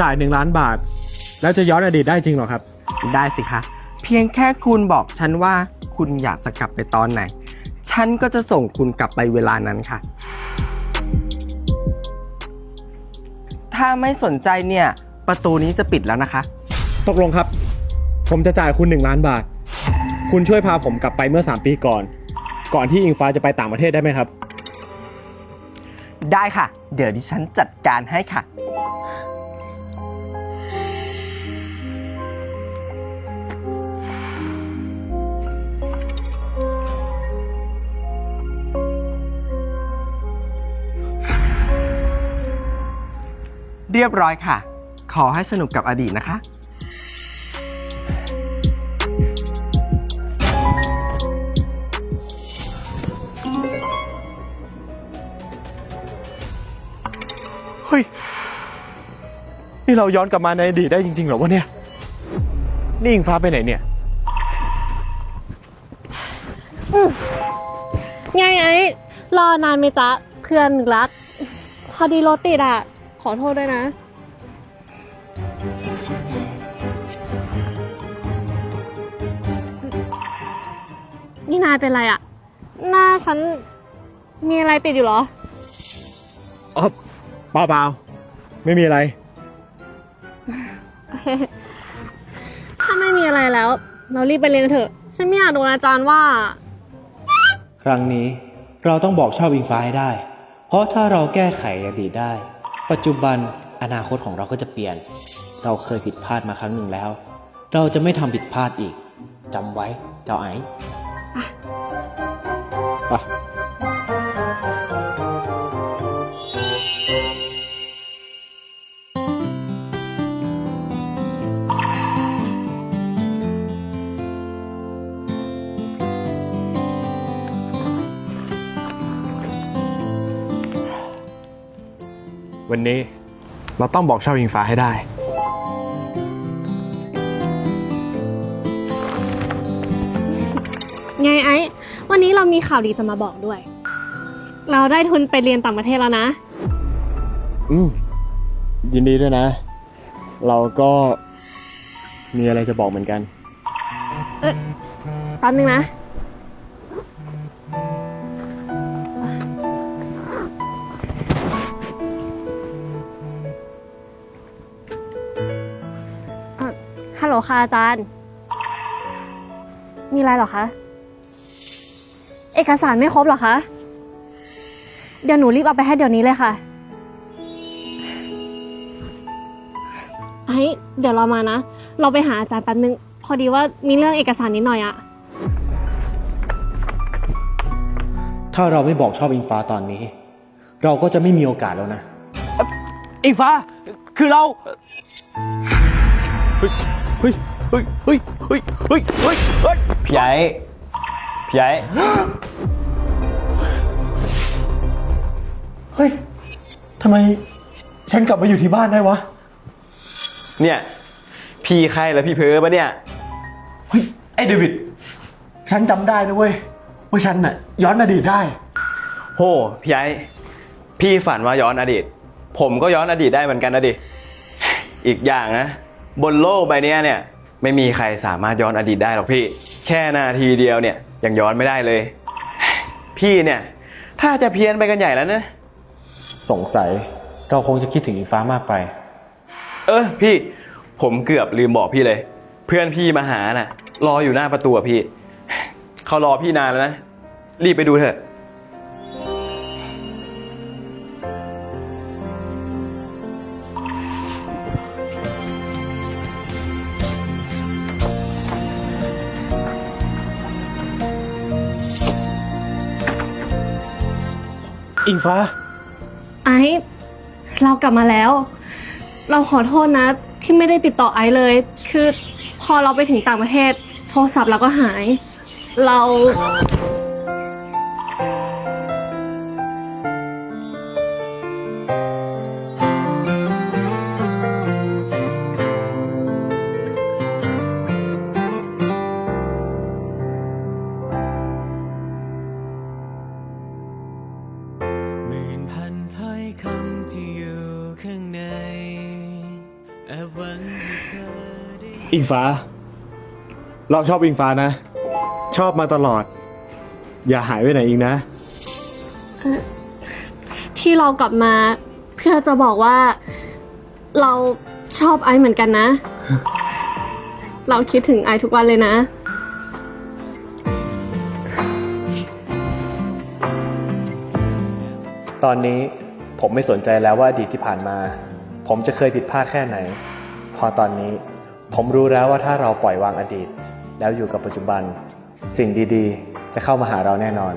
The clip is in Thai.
จ่ายหนึ่งล้านบาท แล้วจะย้อนอดีตได้จริงเหรอครับ ได้สิคะ เพียงแค่คุณบอกฉันว่าคุณอยากจะกลับไปตอนไหน ฉันก็จะส่งคุณกลับไปเวลานั้นค่ะ ถ้าไม่สนใจเนี่ย ประตูนี้จะปิดแล้วนะคะ ตกลงครับ ผมจะจ่ายคุณหนึ่งล้านบาท คุณช่วยพาผมกลับไปเมื่อ 3 ปีก่อน ก่อนที่อิงฟ้าจะไปต่างประเทศได้ไหมครับ ได้ค่ะ เดี๋ยวดิฉันจัดการให้ค่ะ เรียบร้อยค่ะ ขอให้สนุกกับอดีตนะคะ เฮ้ย นี่เราย้อนกลับมาในอดีตได้จริงๆเหรอวะเนี่ย นี่อิงฟ้าไปไหนเนี่ย ไงไอ้รอนานไหมจ๊ะเพื่อนรัก พอดีรถติดอะข อโทษด้วยนะ นี่นายเป็นไรอะหน้าฉันมีอะไรติดอยู่เหรอ อ๋อเปล่าเปล่าไม่มีอะไร ถ้าไม่มีอะไรแล้ว เรารีบไปเรียนกันเถอะ ฉันไม่อยากโดนอาจารย์ว่า ครั้งนี้เราต้องบอกชอบอิงฟ้าให้ได้ เพราะถ้าเราแก้ไขอดีตได้ ปัจจุบันอนาคตของเราก็จะเปลี่ยน เราเคยผิดพลาดมาครั้งหนึ่งแล้ว เราจะไม่ทำผิดพลาดอีกจำไว้เจ้าไอ้ ไป วันนี้เราต้องบอกชอบอิงฟ้าให้ได้ ไงไอ้ วันนี้เรามีข่าวดีจะมาบอกด้วย เราได้ทุนไปเรียนต่างประเทศแล้วนะ อืมยินดีด้วยนะ เราก็มีอะไรจะบอกเหมือนกันแป๊บนึงนะ ลโหลค่ะอาจารย์ มีอะไรเหรอคะ เอกสารไม่ครบเหรอคะ เดี๋ยวหนูรีบเอาไปให้เดี๋ยวนี้เลยค่ะ ไอ้เดี๋ยวเรามานะ เราไปหาอาจารย์แป๊บนึง พอดีว่ามีเรื่องเอกสารนิดหน่อยอะถ้าเราไม่บอกชอบอิงฟ้าตอนนี้ เราก็จะไม่มีโอกาสแล้วนะ อิงฟ้า คือเรา เฮ้ยเฮ้ยเฮ้ยเฮ้ยเฮ้ยเฮ้ยเฮ้พี่ไอ้พี่ไอ้เฮ้ยทำไมฉันกลับมาอยู่ที่บ้านได้วะ เนี่ย พี่ใครแล้วพี่เพ้อปะเนี่ย เฮ้ย ไอ้เดวิด ฉันจำได้นะเว้ยว่าฉันน่ะย้อนอดีตได้ โหพี่ใหญ่พี่ฝันว่าย้อนอดีต ผมก็ย้อนอดีตได้เหมือนกันนะดิ อีกอย่างนะ บนโลกใบเนี้ยเนี่ยไม่มีใครสามารถย้อนอดีตได้หรอกพี่ แค่นาทีเดียวเนี่ยยังย้อนไม่ได้เลย พี่เนี่ยถ้าจะเพี้ยนไปกันใหญ่แล้วนะสงสัยเราคงจะคิดถึงอิงฟ้ามากไป เออพี่ผมเกือบลืมบอกพี่เลย เพื่อนพี่มาหาน่ะ รออยู่หน้าประตูอะพี่ เขารอพี่นานแล้วนะ รีบไปดูเถอะ อิงฟ้า ไอซ์เรากลับมาแล้ว เราขอโทษนะ ที่ไม่ได้ติดต่อไอซ์เลย คือพอเราไปถึงต่างประเทศ โทรศัพท์เราก็หาย เรา อิงฟ้า เราชอบอิงฟ้านะ ชอบมาตลอด อย่าหายไปไหนอีกนะ ที่เรากลับมาเพื่อจะบอกว่าเราชอบไอซ์เหมือนกันนะ เราคิดถึงไอซ์ทุกวันเลยนะ ตอนนี้ผมไม่สนใจแล้วว่าอดีตที่ผ่านมา ผมจะเคยผิดพลาดแค่ไหน พอตอนนี้ ผมรู้แล้วว่าถ้าเราปล่อยวางอดีต แล้วอยู่กับปัจจุบัน สิ่งดีๆ จะเข้ามาหาเราแน่นอน